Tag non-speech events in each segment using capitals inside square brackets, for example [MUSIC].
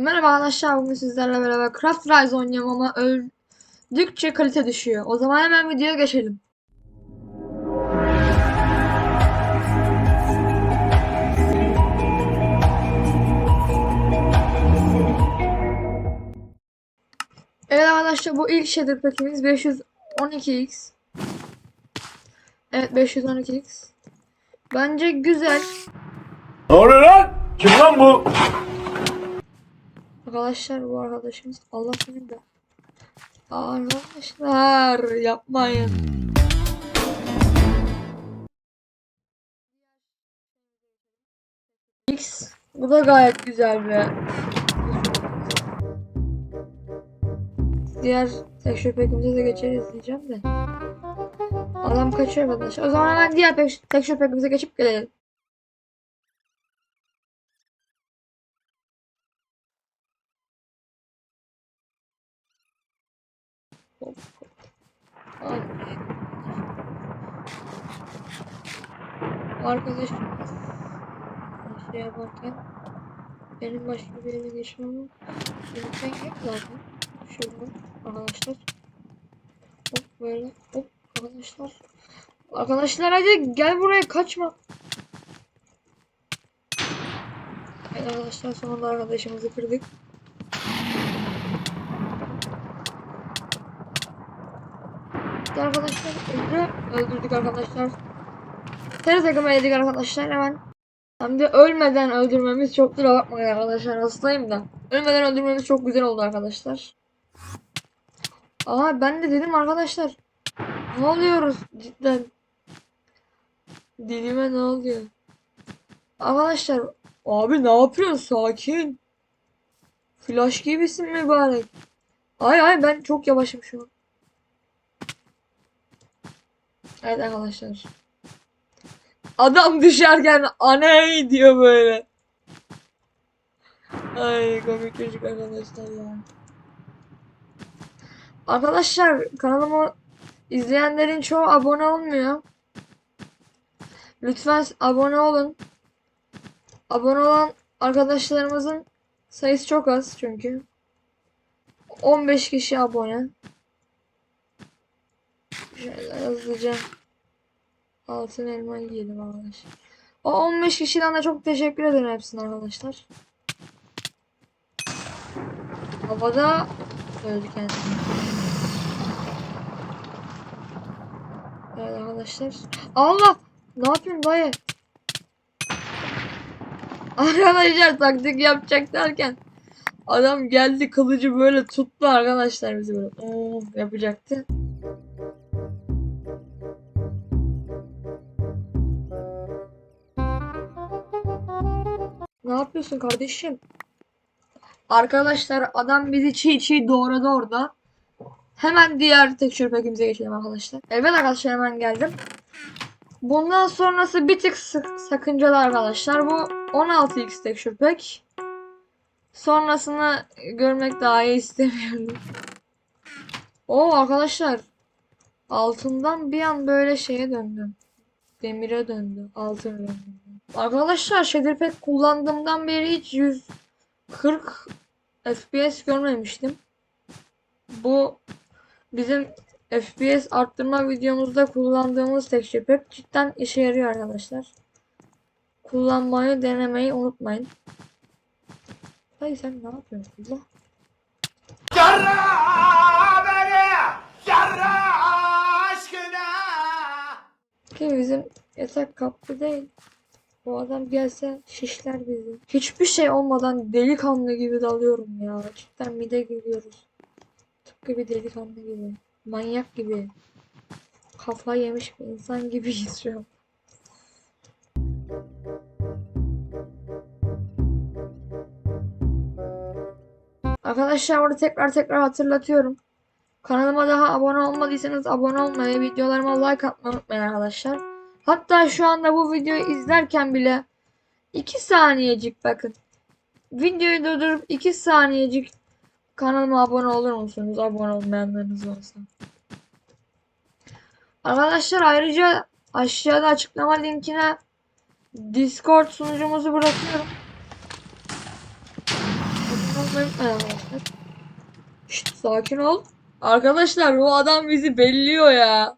Merhaba arkadaşlar bugün sizlerle beraber Craft Rise oynuyorum ama öldükçe kalite düşüyor. O zaman hemen videoya geçelim. Evet arkadaşlar bu ilk shader pack'imiz 512x. Evet 512x. Bence güzel. Ne oluyor lan? Kim lan bu? Arkadaşlar bu arkadaşımız Allah seni de. Arkadaşlar yapmayın. X bu da gayet güzel bir. Diğer texture pack'imize de geçeriz diyeceğim de. Adam kaçıyor arkadaşlar. O zaman hemen diğer texture pack'imize geçip gelelim. Ay. Arkadaşım şey yaparken benim başka bir yere geçmem mümkün yok zaten. Şurada arkadaşlar. Hop böyle hop arkadaşlar. Arkadaşlar hadi gel buraya kaçma. Evet arkadaşlar sonunda arkadaşımızı kırdık. Arkadaşlar öldü. Öldürdük arkadaşlar. Ters takıma yedik arkadaşlar hemen. Hem de ölmeden öldürmemiz çok kusura bakmayın arkadaşlar hastayım da. Ölmeden öldürmemiz çok güzel oldu arkadaşlar. Aa ben de dedim arkadaşlar. Ne oluyoruz cidden. Dilime ne oluyor? Arkadaşlar abi ne yapıyorsun sakin. Flash gibisin mübarek. Ay ay ben çok yavaşım şu an. Evet arkadaşlar. Adam düşerken aney diyor böyle. Ay komik çocuk arkadaşlar ya. Arkadaşlar kanalımı izleyenlerin çoğu abone olmuyor. Lütfen abone olun. Abone olan arkadaşlarımızın sayısı çok az çünkü. 15 kişi abone. Şöyle hızlıca altın elma yiyelim arkadaşlar. O 15 kişiden de çok teşekkür ederim hepsine arkadaşlar. Havada öldü kendisi. Evet arkadaşlar. Allah! Ne yapıyorsun dayı? Arkadaşlar taktik yapacak derken adam geldi kılıcı böyle tuttu arkadaşlar bizi böyle "Oo" yapacaktı. Ne yapıyorsun kardeşim? Arkadaşlar adam bizi çiğ çiğ doğradı orada. Hemen diğer texture pack'imize geçelim arkadaşlar. Evet arkadaşlar hemen geldim. Bundan sonrası bir tık sık sakıncalı arkadaşlar. Bu 16x texture pack. Sonrasını görmek daha iyi istemiyorum. Oo arkadaşlar. Altından bir an böyle şeye döndüm. Demire döndü. Altın döndü. Arkadaşlar shader pack kullandığımdan beri hiç 140 FPS görmemiştim. Bu bizim FPS arttırma videomuzda kullandığımız texture pack cidden işe yarıyor arkadaşlar. Kullanmayı denemeyi unutmayın. Hayır sen ne yapıyorsun Allah? Yarra beni! Yarra aşkına! Ki bizim yatak kaplı değil. Bu adam gelse şişler bizi. Hiçbir şey olmadan delikanlı gibi dalıyorum ya. Cidden mide giriyoruz. Tıpkı bir delikanlı gibi. Manyak gibi. Kafa yemiş bir insan şu an. Arkadaşlar orada tekrar tekrar hatırlatıyorum. Kanalıma daha abone olmadıysanız abone olmayı, videolarıma like atmayı unutmayın arkadaşlar. Hatta şu anda bu videoyu izlerken bile 2 saniyecik bakın. Videoyu durdurup 2 saniyecik kanalıma abone olur musunuz? Abone olmayanlarınız olsa. Arkadaşlar ayrıca aşağıda açıklama linkine Discord sunucumuzu bırakıyorum. Şşt, sakin ol. Arkadaşlar bu adam bizi belliyor ya.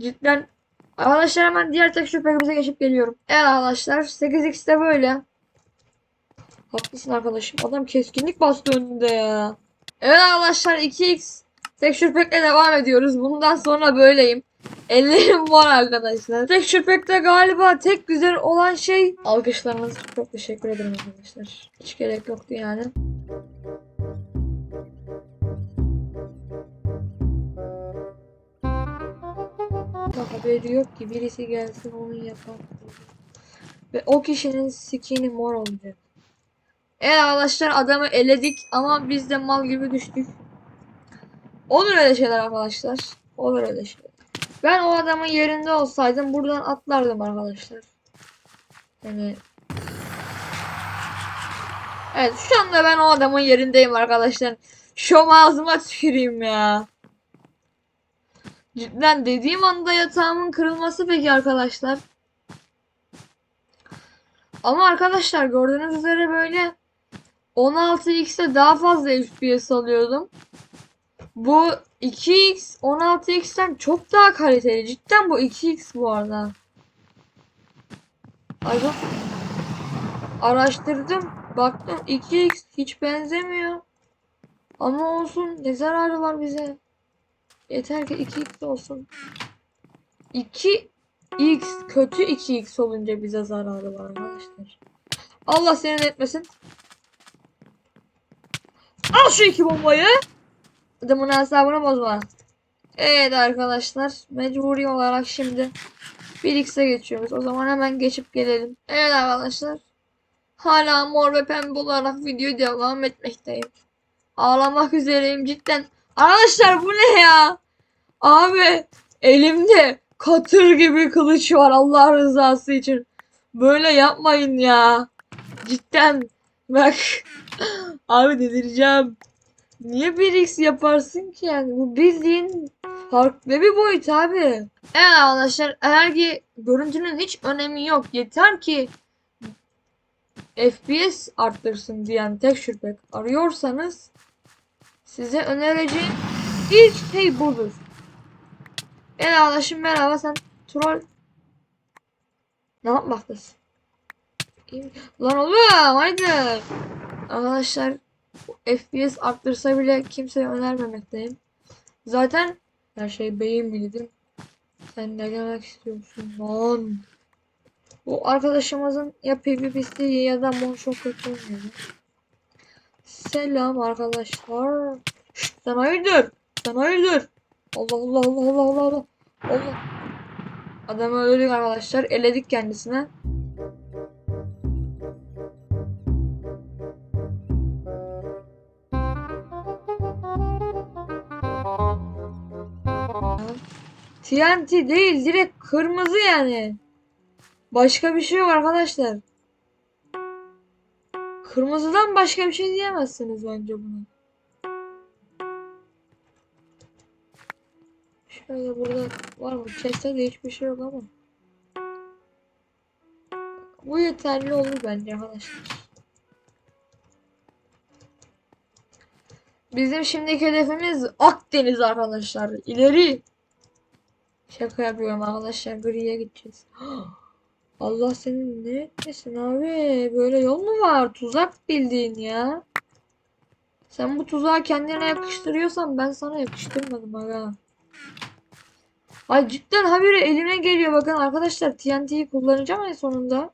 Cidden. Arkadaşlar hemen diğer tek şüphemize geçip geliyorum. Evet arkadaşlar 8x de böyle. Haklısın arkadaşım. Adam keskinlik bastı önünde ya. Evet arkadaşlar 2x Texture Pack'le devam ediyoruz. Bundan sonra böyleyim. Ellerim var arkadaşlar. Texture Pack'te galiba tek güzel olan şey alkışlarınız çok teşekkür ederim arkadaşlar. Hiç gerek yoktu yani. Daha haberi yok ki birisi gelsin onu yapar. Ve o kişinin skin'i mor olacak. Evet arkadaşlar adamı eledik ama biz de mal gibi düştük. Olur öyle şeyler arkadaşlar. Olur öyle şeyler. Ben o adamın yerinde olsaydım buradan atlardım arkadaşlar. Yani Evet şu anda ben o adamın yerindeyim arkadaşlar. Şu ağzıma tüküreyim ya. Cidden dediğim anda yatağımın kırılması peki arkadaşlar. Ama arkadaşlar gördüğünüz üzere böyle 16x'te daha fazla FPS alıyordum. Bu 2x 16x'ten çok daha kaliteli. Cidden bu 2x bu arada. Ay bak. Araştırdım. Baktım 2x hiç benzemiyor. Ama olsun ne zararı var bize. Yeter ki 2x olsun. 2x kötü 2x olunca bize zararı var arkadaşlar. Allah seni etmesin. Al şu iki bombayı. Adamın hesabını bozma. Evet arkadaşlar. Mecburi olarak şimdi 1x'e geçiyoruz. O zaman hemen geçip gelelim. Evet arkadaşlar. Hala mor ve pembe olarak video devam etmekteyim. Ağlamak üzereyim cidden. Arkadaşlar bu ne ya? Abi elimde katır gibi kılıç var Allah rızası için. Böyle yapmayın ya. Cidden. Bak. [LAUGHS] Abi delireceğim. Niye 1x yaparsın ki yani? Bu bildiğin farklı bir boyut abi. Evet arkadaşlar eğer ki görüntünün hiç önemi yok. Yeter ki FPS arttırsın diyen texture pack arıyorsanız size önereceğim ilk şey budur. Arkadaşım merhaba sen troll ne yapmaktasın? Lan oğlum haydi. Arkadaşlar FPS arttırsa bile kimseye önermemekteyim. Zaten her şey beyin bildim. Sen ne demek istiyorsun lan? Bu arkadaşımızın ya PvP'si ya da kötü oynuyor. Selam arkadaşlar. Şşt, sen hayırdır? Sen hayırdır? Allah Allah Allah Allah Allah Allah. Allah. Adamı öldürdük arkadaşlar. Eledik kendisine. TNT değil direkt kırmızı yani. Başka bir şey yok arkadaşlar. Kırmızıdan başka bir şey diyemezsiniz bence buna. Şöyle burada var mı? Chest'te de hiçbir şey yok ama. Bu yeterli olur bence arkadaşlar. Bizim şimdiki hedefimiz Akdeniz arkadaşlar. İleri. Şaka yapıyorum arkadaşlar. Gri'ye gideceğiz. [GASPS] Allah senin ne etmesin abi. Böyle yol mu var? Tuzak bildiğin ya. Sen bu tuzağı kendine yakıştırıyorsan ben sana yakıştırmadım aga. Ay cidden habire elime geliyor. Bakın arkadaşlar TNT'yi kullanacağım en sonunda.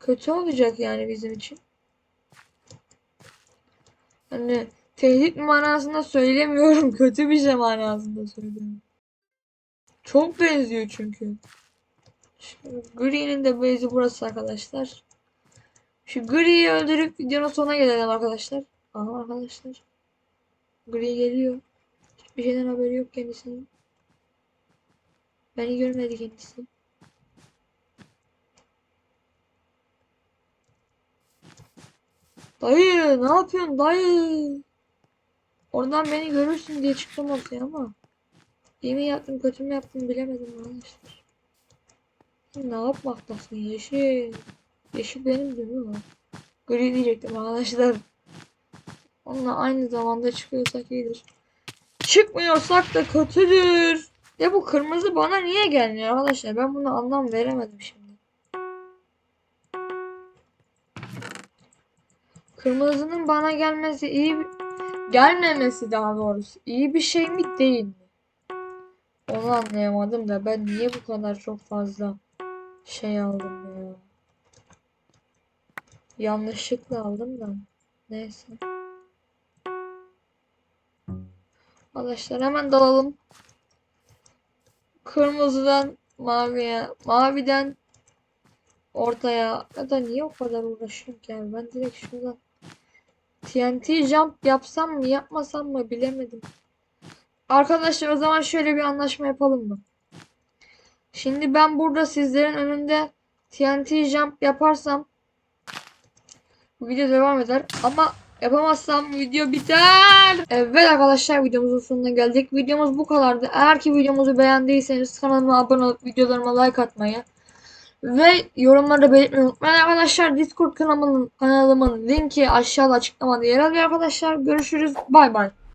Kötü olacak yani bizim için. Hani tehdit manasında söylemiyorum. [LAUGHS] Kötü bir şey manasında söylüyorum. Çok benziyor çünkü. Şu Gri'nin de base'i burası arkadaşlar. Şu Gri'yi öldürüp videonun sonuna gelelim arkadaşlar. Aha arkadaşlar. Gri geliyor. Hiçbir şeyden haberi yok kendisinin. Beni görmedi kendisi. Dayı ne yapıyorsun dayı? Oradan beni görürsün diye çıktım ortaya ama. İyi mi yaptım kötü mü yaptım bilemedim arkadaşlar. Ne yapmaktasın yeşil? Yeşil benim değil mi? Gri diyecektim arkadaşlar. Onunla aynı zamanda çıkıyorsak iyidir. Çıkmıyorsak da kötüdür. Ya bu kırmızı bana niye gelmiyor arkadaşlar? Ben buna anlam veremedim şimdi. Kırmızının bana gelmesi iyi bir- gelmemesi daha doğrusu iyi bir şey mi değil mi? Onu anlayamadım da ben niye bu kadar çok fazla şey aldım ya. Yanlışlıkla aldım da. Neyse. Arkadaşlar hemen dalalım. Kırmızıdan maviye, maviden ortaya. Ya da niye o kadar uğraşıyorum ki abi? Ben direkt şuradan TNT jump yapsam mı yapmasam mı bilemedim. Arkadaşlar o zaman şöyle bir anlaşma yapalım mı? Şimdi ben burada sizlerin önünde TNT jump yaparsam bu video devam eder ama yapamazsam video biter. Evet arkadaşlar videomuzun sonuna geldik. Videomuz bu kadardı. Eğer ki videomuzu beğendiyseniz kanalıma abone olup videolarıma like atmayı ve yorumlarda belirtmeyi unutmayın arkadaşlar. Discord kanalımın, kanalımın linki aşağıda açıklamada yer alıyor arkadaşlar. Görüşürüz. Bay bay.